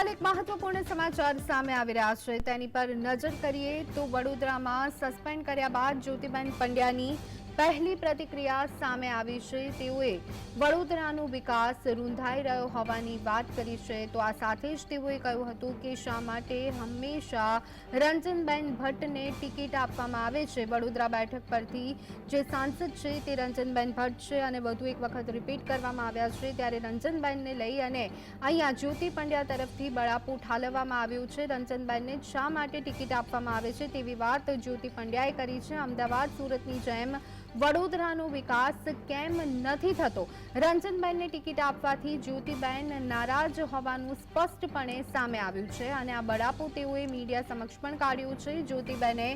હાલ એક મહત્વપૂર્ણ સમાચાર સામે આવી રહ્યા છે. તેની પર નજર કરીએ તો વડોદરામાં સસ્પેન્ડ કર્યા બાદ જ્યોતિબેન પંડ્યાની પહેલી પ્રતિક્રિયા સામે આવી છે. તેઓએ વડોદરાનો વિકાસ રૂંધાઈ રહ્યો હોવાની વાત કરી છે. તો આ સાથે જ તેઓએ કહ્યું હતું કે શા માટે હંમેશા રંજનબેન ભટ્ટને ટિકિટ આપવામાં આવે છે. વડોદરા બેઠક પરથી જે સાંસદ છે તે રંજનબેન ભટ્ટ છે અને વધુ એક વખત રિપીટ કરવામાં આવ્યા છે. ત્યારે રંજનબેનને લઈ અને અહીંયા જ્યોતિ પંડ્યા તરફથી બળાપુ ઠાલવવામાં આવ્યું છે. રંજનબેનને શા માટે ટિકિટ આપવામાં આવે છે તેવી વાત જ્યોતિ પંડ્યાએ કરી છે. અમદાવાદ સુરતની જેમ વડોદરાનો વિકાસ કેમ નથી થતો? રંજનબેનને ટિકિટ આપવાથી જ્યોતિબેન નારાજ હોવાનું સ્પષ્ટપણે સામે આવ્યું છે અને આ બળાપો તેઓએ મીડિયા સમક્ષ પણ કાઢ્યું છે. જ્યોતિબેને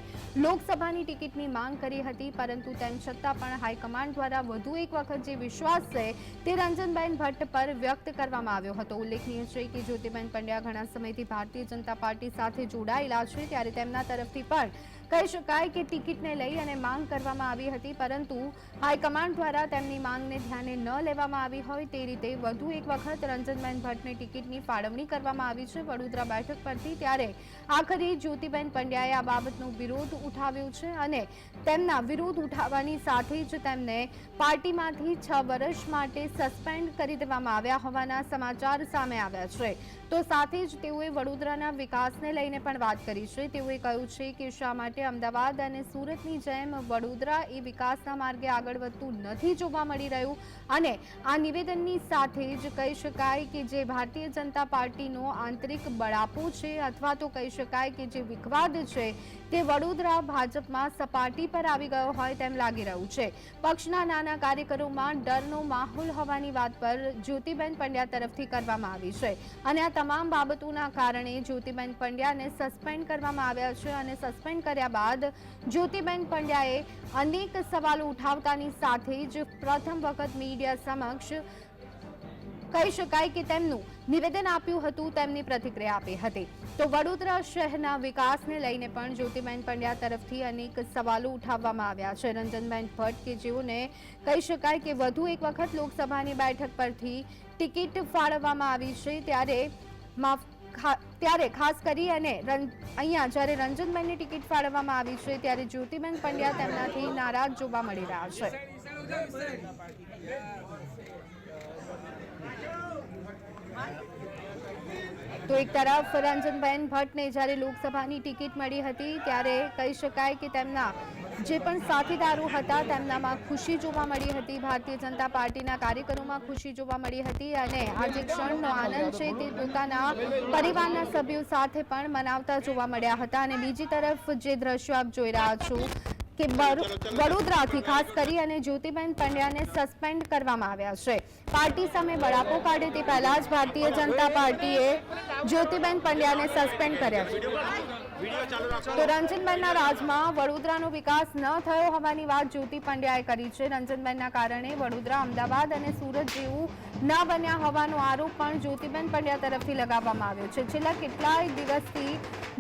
લોકસભાની ટિકિટની માંગ કરી હતી, પરંતુ તેમ છતાં પણ હાઈકમાન્ડ દ્વારા વધુ એક વખત જે વિશ્વાસ છે તે રંજનબેન ભટ્ટ પર વ્યક્ત કરવામાં આવ્યો હતો. ઉલ્લેખનીય છે કે જ્યોતિબેન પંડ્યા ઘણા સમયથી ભારતીય જનતા પાર્ટી સાથે જોડાયેલા છે, ત્યારે તેમના તરફથી પણ કહી શકાય કે ટિકિટને લઈ અને માંગ કરવામાં આવી હતી, પરંતુ હાઈકમાન્ડ દ્વારા તેમની માંગને ધ્યાને ન લેવામાં આવી હોય તે રીતે વધુ એક વખત રંજનબેન ભટ્ટને ટિકિટની ફાળવણી કરવામાં આવી છે. વડોદરા બેઠક પરથી ત્યારે આખરે જ્યોતિબેન પંડ્યાએ આ બાબતનો વિરોધ ઉઠાવ્યો છે અને તેમના વિરોધ ઉઠાવવાની સાથે જ તેમને પાર્ટીમાંથી છ વર્ષ માટે સસ્પેન્ડ કરી દેવામાં આવ્યા હોવાના સમાચાર સામે આવ્યા છે. તો સાથે જ તેઓએ વડોદરાના વિકાસને લઈને પણ વાત કરી છે. તેઓએ કહ્યું છે કે શા માટે અમદાવાદ અને સુરતની જેમ વડોદરા એ વિકાસના માર્ગે આગળ વધતું નથી જોવા મળી રહ્યું. અને આ નિવેદનની સાથે જ કહી શકાય કે જે ભારતીય જનતા પાર્ટીનો આંતરિક બળાપો છે અથવા તો કહી શકાય કે જે વિખવાદ છે તે વડોદરા ભાજપમાં સપાટી પર આવી ગયો હોય તેમ લાગી રહ્યું છે. પક્ષના નાના કાર્યકરોમાં ડરનો માહોલ હોવાની વાત પર જ્યોતિબેન પંડ્યા તરફથી કરવામાં આવી છે. અને આ તમામ બાબતોના કારણે જ્યોતિબેન પંડ્યાને સસ્પેન્ડ કરવામાં આવ્યા છે અને સસ્પેન્ડ કર્યા બાદ જ્યોતિબેન પંડ્યાએ અનેક સવાલો ઉઠાવતાની સાથે જ પ્રથમ વખત મીડિયા સમક્ષ કહી શકાય કે તેમનું નિવેદન આપ્યું હતું, તેમની પ્રતિક્રિયા આપી હતી. તો વડોદરા શહેરના વિકાસને લઈને પણ જ્યોતિબેન પંડ્યા તરફથી અનેક સવાલો ઉઠાવવામાં આવ્યા છે. રંજનબેન ભટ્ટ કે જેઓને કહી શકાય કે વધુ એક વખત લોકસભાની બેઠક પરથી ટિકિટ ફાળવવામાં આવી છે, ત્યારે માફ ત્યારે ખાસ કરી અને અહીંયા જ્યારે રંજનબેનની ટિકિટ ફાળવવામાં આવી છે, ત્યારે જ્યોતિબેન પંડ્યા તેમનાથી નારાજ જોવા મળી રહ્યા છે. તો એક તરફ રંજનબેન ભટ્ટને જ્યારે લોકસભાની ટિકિટ મળી હતી, ત્યારે કહી શકાય કે તેમના જે પણ સાથીદારો હતા તેમનામાં ખુશી જોવા મળી હતી. ભારતીય જનતા પાર્ટીના કાર્યકરોમાં ખુશી જોવા મળી હતી અને આ જે ક્ષણનો આનંદ છે તે પોતાના પરિવારના સભ્યો સાથે પણ મનાવતા જોવા મળ્યા હતા. અને બીજી તરફ જે દ્રશ્યો આપ જોઈ રહ્યા છો કે વડોદરાથી ખાસ કરી અને જ્યોતિબેન પંડ્યાને સસ્પેન્ડ કરવામાં આવ્યા છે. પાર્ટી સામે બળાપો કાઢે તે પહેલા જ ભારતીય જનતા પાર્ટીએ જ્યોતિબેન પંડ્યાને સસ્પેન્ડ કર્યા છે. તો રંજનબેનના રાજમાં વડોદરાનો વિકાસ ન થયો હોવાની વાત જ્યોતિ પંડ્યાએ કરી છે. રંજનબેનના કારણે વડોદરા, અમદાવાદ અને સુરત જેવું ન બન્યા હોવાનો આરોપ પણ જ્યોતિબેન પંડ્યા તરફથી લગાવવામાં આવ્યો છે. છેલ્લા કેટલાય દિવસથી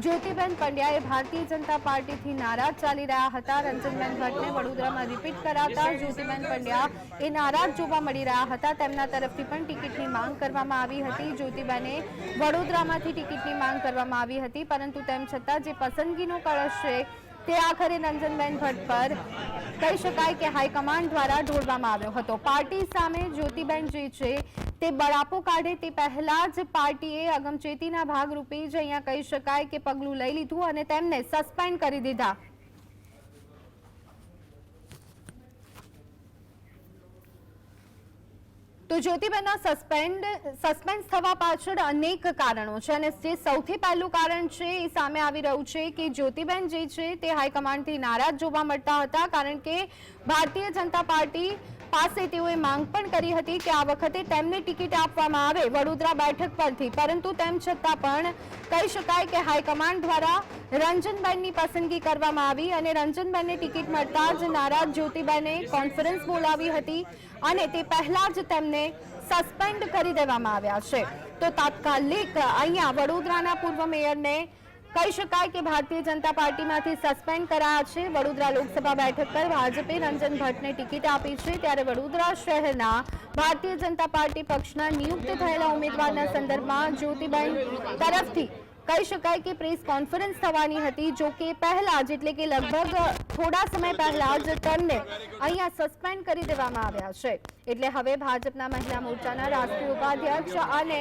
જ્યોતિબેન પંડ્યાએ ભારતીય જનતા પાર્ટીથી નારાજ ચાલી રહ્યા હતા. રંજનબેન ભટ્ટને વડોદરામાં રિપીટ કરાતા જ્યોતિબેન પંડ્યા એ નારાજ જોવા મળી રહ્યા હતા. તેમના તરફથી પણ ટિકિટની માંગ કરવામાં આવી હતી. જ્યોતિબેને વડોદરામાંથી ટિકિટની માંગ કરવામાં આવી હતી, પરંતુ તેમ છતાં જે પસંદગીનો કળશ છે તે આખરે રંજનબેન ભટ્ટ પર કહી શકાય કે હાઈકમાન્ડ દ્વારા ઢોળવામાં આવ્યો હતો. પાર્ટી સામે જ્યોતિબેન જે છે, તે બળાપો કાઢે તે પહેલા જ પાર્ટીએ અગમચેતીના ભાગરૂપે જ અહીંયા કહી શકાય કે પગલું લઈ લીધું અને તેમને સસ્પેન્ડ કરી દીધા. તો જ્યોતિબેનના સસ્પેન્ડ, સસ્પેન્સ થવા પાછળ અનેક કારણો છે અને જે સૌથી પહેલું કારણ છે એ સામે આવી રહ્યું છે કે જ્યોતિબેન જે છે તે હાઈકમાન્ડથી નારાજ જોવા મળતા હતા કારણ કે ભારતીય જનતા પાર્ટી પાસે તેઓએ માંગ પણ કરી હતી કે આ વખતે તેમને ટિકિટ આપવામાં આવે વડોદરા બેઠક પરથી. પરંતુ તેમ છતાં પણ કહી શકાય કે હાઈકમાન્ડ દ્વારા રંજનબેનની પસંદગી કરવામાં આવી અને રંજનબેનને ટિકિટ મળતા જ નારાજ જ્યોતિબેને કોન્ફરન્સ બોલાવી હતી. અને તે પહેલા જ તેમને સસ્પેન્ડ કરી દેવામાં આવ્યા છે. તો તાત્કાલિક અહીંયા વડોદરાના પૂર્વ મેયરને કહી શકાય કે ભારતીય જનતા પાર્ટીમાંથી સસ્પેન્ડ કરાયા છે. વડોદરા લોકસભા બેઠક પર ભાજપે રંજન ભટ્ટને ટિકિટ આપી છે. ત્યારે વડોદરા શહેરના ભારતીય જનતા પાર્ટી પક્ષના નિયુક્ત થયેલા ઉમેદવારના સંદર્ભમાં જ્યોતિબેન તરફથી કહી શકાય કે પ્રેસ કોન્ફરન્સ થવાની હતી, જો કે પહેલા જ, એટલે કે લગભગ થોડા સમય પહેલા જ તેમને અહીંયા સસ્પેન્ડ કરી દેવામાં આવ્યા છે. એટલે હવે ભાજપના મહિલા મોરચાના રાષ્ટ્રીય ઉપાધ્યક્ષ અને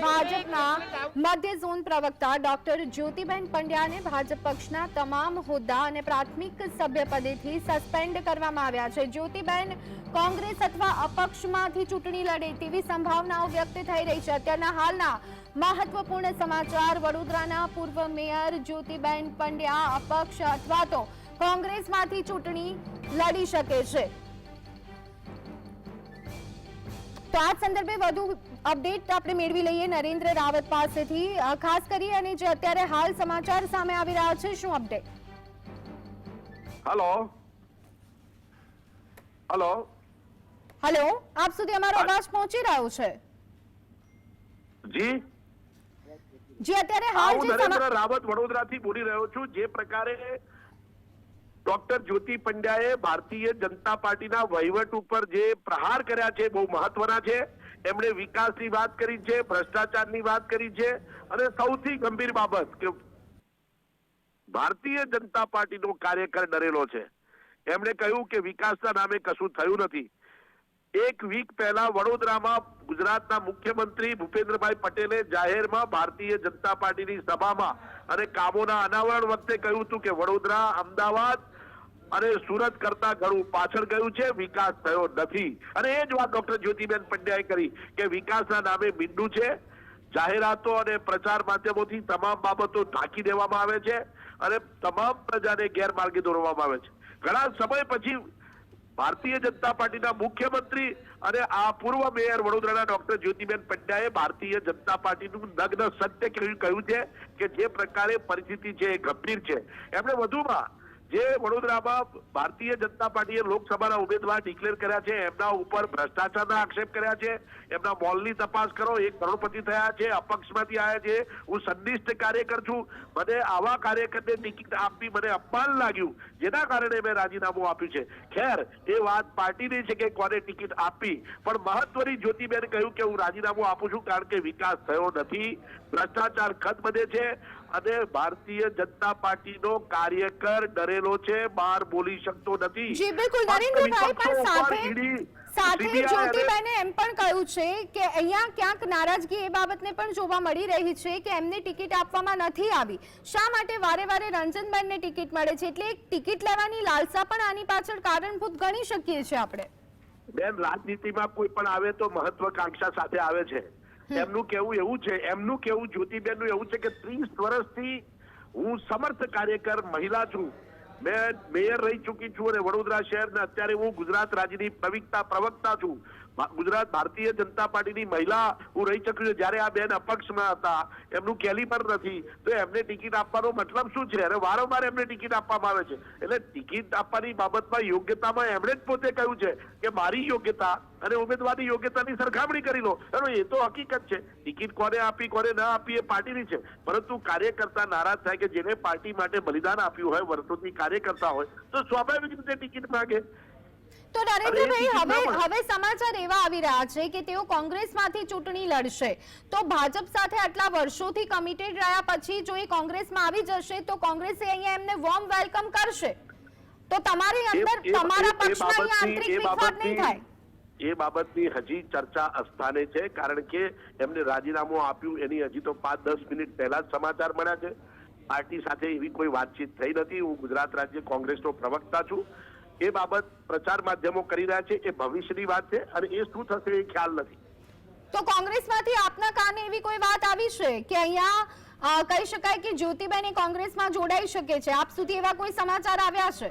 ભાજપના મધ્ય ઝોન પ્રવક્તા ડોક્ટર જ્યોતિબેન પંડ્યાને ભાજપ પક્ષના તમામ હોદ્દા અને પ્રાથમિક સભ્યપદેથી સસ્પેન્ડ કરવામાં આવ્યા છે. જ્યોતિબેન કોંગ્રેસ અથવા અપક્ષમાંથી ચૂંટણી લડે તેવી સંભાવનાઓ વ્યક્ત થઈ રહી છે. અત્યારના હાલના મહત્વપૂર્ણ સમાચાર વડોદરાના પૂર્વ મેયર જ્યોતિબેન પંડ્યા અપક્ષ અથવા તો કોંગ્રેસમાંથી ચૂંટણી લડી શકે છે. તો આ સંદર્ભે વધુ અપડેટ આપણે મેળવી લઈએ નરેન્દ્ર રાવત પાસેથી. ખાસ કરી અને જે અત્યારે હાલ સમાચાર સામે આવી રહ્યા છે શું અપડેટ હલો? હેલો? હેલો આપ સુધી અમારો અવાજ પહોંચી રહ્યો છે? જી? જી અત્યારે હાલ જે રાવત વડોદરાથી બોલી રહ્યો છું જે પ્રકારે ડોક્ટર જ્યોતિ પંડ્યાએ ભારતીય જનતા પાર્ટીના વહીવટ ઉપર જે પ્રહાર કર્યા છે, બહુ મહત્વના છે. એમણે વિકાસની વાત કરી છે, ભ્રષ્ટાચારની વાત કરી છે, અને સૌથી ગંભીર બાબત કે ભારતીય જનતા પાર્ટીનો કાર્યકર ડરેલો છે. એમણે કહ્યું કે વિકાસના નામે કશું થયું નથી. એક વીક પહેલા વડોદરામાં ગુજરાતના મુખ્યમંત્રી ભૂપેન્દ્રભાઈ પટેલે જાહેરમાં ભારતીય જનતા પાર્ટીની સભામાં અને કામોના અનાવરણ વખતે કહ્યું હતું કે વડોદરા અમદાવાદ અને સુરત કરતા ઘણું પાછળ ગયું છે, વિકાસ થયો નથી. અને એ જ વાત ડોક્ટર જ્યોતિબેન પંડ્યાએ કરી કે વિકાસના નામે મીંડું છે, જાહેરાતો અને પ્રચાર માધ્યમોથી તમામ બાબતો ઢાંકી દેવામાં આવે છે અને તમામ પ્રજાને ગેરમાર્ગે દોરવામાં આવે છે. ઘણા સમય પછી ભારતીય જનતા પાર્ટીના મુખ્યમંત્રી અને આ પૂર્વ મેયર વડોદરાના ડોક્ટર જ્યોતિબેન પંડ્યાએ ભારતીય જનતા પાર્ટીનું નગ્ન સત્ય કહ્યું છે કે જે પ્રકારે પરિસ્થિતિ છે એ ગંભીર છે. એમણે વધુમાં જે વડોદરામાં ભારતીય જનતા પાર્ટીએ લોકસભાના ઉમેદવાર ડિક્લેર કર્યા છે, એમના ઉપર ભ્રષ્ટાચારના આક્ષેપ કર્યા છે, એમના મોલની તપાસ કરો, એક કરોડપતિ થયા છે, અપક્ષમાંથી આવ્યા છે, હું સંનિષ્ઠ કાર્યકર છું, મને આવા કાર્યકરને ટિકિટ આપવી મને અપમાન લાગ્યું, જેના કારણે મેં રાજીનામું આપ્યું છે. ખેર, એ વાત પાર્ટીની છે કે કોને ટિકિટ આપવી, પણ મહત્વની જ્યોતિબેન કહ્યું કે હું રાજીનામું આપું છું કારણ કે વિકાસ થયો નથી, ભ્રષ્ટાચાર ખત બધે છે અને ભારતીય જનતા પાર્ટીનો કાર્યકર ડરેલો છે બહાર બોલી શકતો નથી. જી બિલકુલ. નરેન્દ્રભાઈ પણ સાથે સાથે જ્યોતિબેને એમ પણ કહ્યું છે કે અહીંયા ક્યાંક નારાજગી એ બાબતને પણ જોવા મળી રહી છે કે એમને ટિકિટ આપવામાં નથી આવી. શા માટે વારે વારે રંજનબેનને ટિકિટ મળે છે? એટલે એક ટિકિટ લેવાની લાલસા પણ આની પાછળ કારણભૂત ગણી શકીએ છીએ આપણે. બેન રાજનીતિમાં કોઈ પણ આવે તો મહત્વકાંક્ષા સાથે આવે છે. એમનું કેવું એવું છે, એમનું કેવું જ્યોતિબેનનું એવું છે કે ત્રીસ વર્ષથી હું સમર્થ કાર્યકર મહિલા છું. મેં મેયર રહી ચૂકી છું અને વડોદરા શહેર ને અત્યારે હું ગુજરાત રાજ્યની પ્રવિકતા પ્રવક્તા છું. ગુજરાત ભારતીય જનતા પાર્ટીની મહિલા હું રહી ચૂકી છે. જ્યારે આ બેન અપક્ષમાં હતા, એમનું કેલિબર નથી, તો એમને ટિકિટ આપવાનો મતલબ શું છે? અને વારંવાર એમને ટિકિટ આપવામાં આવે છે. એટલે ટિકિટ આપવાની બાબતમાં યોગ્યતામાં એમણે જ પોતે કહ્યું છે કે મારી યોગ્યતા અને ઉમેદવારની યોગ્યતાની સરખામણી કરી લો. અને એ તો હકીકત છે. ટિકિટ કોને આપી, કોને ના આપી એ પાર્ટીની છે. પરંતુ કાર્યકર્તા નારાજ થાય કે જેને પાર્ટી માટે બલિદાન આપ્યું હોય વર્ષોથી કાર્યકર્તા હોય, તો સ્વાભાવિક રીતે ટિકિટ માંગે. તો નરેન્દ્રભાઈ હવે હવે સમાચાર એવા આવી રહ્યા છે કે તેઓ કોંગ્રેસમાંથી ચૂંટણી લડશે. તો ભાજપ સાથે આટલા વર્ષોથી કમિટેડ રહ્યા પછી જો એ કોંગ્રેસમાં આવી જશે તો કોંગ્રેસે અહીંયા એમને વોર્મ વેલકમ કરશે. તો તમારી અંદર તમારા પક્ષમાં અહીંયા આંતરિક વિખવાદ નહીં થાય? એ બાબતની હજી ચર્ચા અસ્થાને છે કારણ કે એમને રાજીનામું આપ્યું એની હજી તો પાંચ દસ મિનિટ પહેલા જ સમાચાર મળ્યા છે. પાર્ટી સાથે એવી કોઈ વાતચીત થઈ નથી. હું ગુજરાત રાજ્ય કોંગ્રેસનો પ્રવક્તા છું. એ બાબત પ્રચાર માધ્યમો કરી રહ્યા છે એ ભવિષ્યની વાત છે અને એ શું થશે એ ખ્યાલ નથી. તો કોંગ્રેસમાંથી આપના કાને એવી કોઈ વાત આવી છે કે અહીંયા કહી શકાય કે જ્યોતિબેન કોંગ્રેસમાં જોડાઈ શકે છે? આપ સુધી એવા કોઈ સમાચાર આવ્યા છે?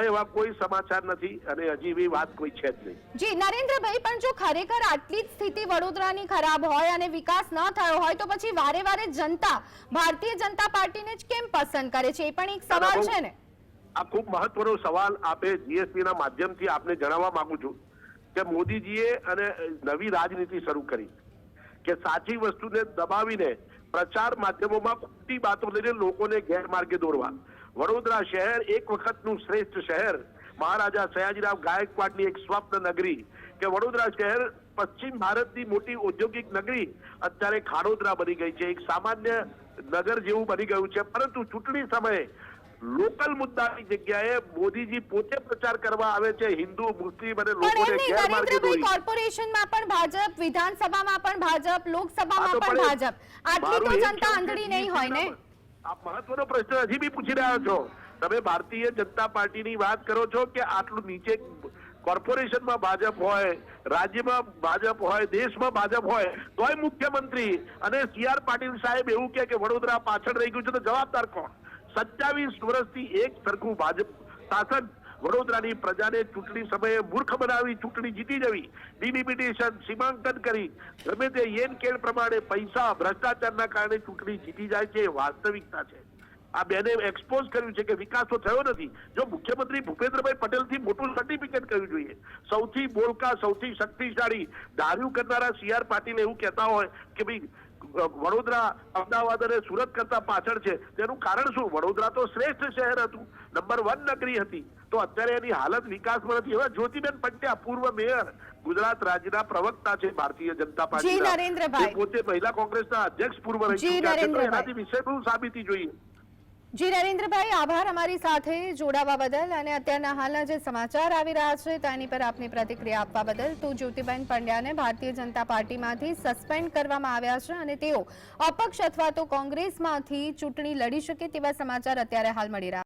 એવા કોઈ સમાચાર નથી અને હજી એવી વાત કોઈ છે જ નહીં. જી નરેન્દ્રભાઈ પણ જો ખરેખર આટલી જ સ્થિતિ વડોદરાની ખરાબ હોય અને વિકાસ ન થયો હોય તો પછી વારે વારે જનતા ભારતીય જનતા પાર્ટીને જ કેમ પસંદ કરે છે? એ પણ એક સવાલ છે ને? આ ખૂબ મહત્વનો સવાલ આપે જીએસપી ના માધ્યમથી આપને જણાવવા માંગુ છું કે મોદીજીએ અને નવી રાજનીતિ શરૂ કરી કે સાચી વસ્તુને દબાવીને પ્રચાર માધ્યમોમાં ખોટી બાતો લઈને લોકોને ગેરમાર્ગે દોરવા. વડોદરા શહેર એક વખતનું શ્રેષ્ઠ શહેર. મહારાજા સયાજીરાવ ગાયકવાડની એક સ્વપ્ન નગરી કે વડોદરા શહેર પશ્ચિમ ભારતની મોટી ઔદ્યોગિક નગરી અત્યારે ખાડોદરા બની ગઈ છે. એક સામાન્ય નગર જેવું બની ગયું છે. પરંતુ ચૂંટણી સમયે લોકલ મુદ્દાની જગ્યાએ મોદીજી પોતે પ્રચાર કરવા આવે છે હિન્દુ મુસ્લિમ અને લોકોને ગેરમાર્ગે કોર્પોરેશનમાં પણ ભાજપ વિધાનસભામાં પણ ભાજપ લોકસભામાં પણ પણ ભાજપ. આટલી તો જનતા આંધળી નહીં હોય ને? આપ મહત્વનો પ્રશ્ન હજી બી પૂછી રહ્યા છો. તમે ભારતીય જનતા પાર્ટીની વાત કરો છો કે આટલું નીચે કોર્પોરેશનમાં ભાજપ હોય રાજ્યમાં ભાજપ હોય દેશમાં ભાજપ હોય તોય મુખ્યમંત્રી અને સી આર પાટીલ સાહેબ એવું કે વડોદરા પાછળ રહી ગયું છે તો જવાબદાર કોણ? સત્યાવીસ વર્ષથી એક સરખું ભાજપ શાસન. વડોદરાની પ્રજાને ચૂંટણી સમયે મૂર્ખ બનાવી, ચૂંટણી જીતી જવી ડિલિમિટેશન સીમાંકન કરી. ગમે તે યેન કેળ પ્રમાણે પૈસા, ભ્રષ્ટાચારના કારણે ચૂંટણી જીતી જાય છે, એ વાસ્તવિકતા છે. આ બેને એક્સપોઝ કર્યું છે કે વિકાસ તો થયો નથી. જો મુખ્યમંત્રી ભૂપેન્દ્રભાઈ પટેલથી મોટું સર્ટિફિકેટ કરવું જોઈએ. સૌથી બોલકા, સૌથી શક્તિશાળી, ધાર્યું કરનારા સી આર પાટીલ એવું કહેતા હોય કે ભાઈ વડોદરા અમદાવાદ અને સુરત કરતા પાછળ છે. તેનું કારણ શું? વડોદરા તો શ્રેષ્ઠ શહેર હતું. નંબર વન નગરી હતી. તો અત્યારે એની હાલત વિકાસમાં નથી. હવે જ્યોતિબેન પંડ્યા પૂર્વ મેયર ગુજરાત રાજ્યના પ્રવક્તા છે ભારતીય જનતા પાર્ટી. પોતે મહિલા કોંગ્રેસના અધ્યક્ષ પૂર્વ રહી ચુક્યા છે. તો એનાથી વિશેષનું સાબિતી જોઈએ? જી, નરેન્દ્રભાઈ, આભાર અમારી સાથે જોડાવા બદલ અને અત્યારના હાલના જે સમાચાર આવી રહ્યા છે, તેની પર આપની પ્રતિક્રિયા આપવા બદલ તો જ્યોતિબેન પંડ્યાને ભારતીય જનતા પાર્ટીમાંથી સસ્પેન્ડ કરવામાં આવ્યા છે અને તેઓ અપક્ષ અથવા તો કોંગ્રેસમાંથી ચૂંટણી લડી શકે તેવા સમાચાર અત્યારે હાલ મળી રહ્યા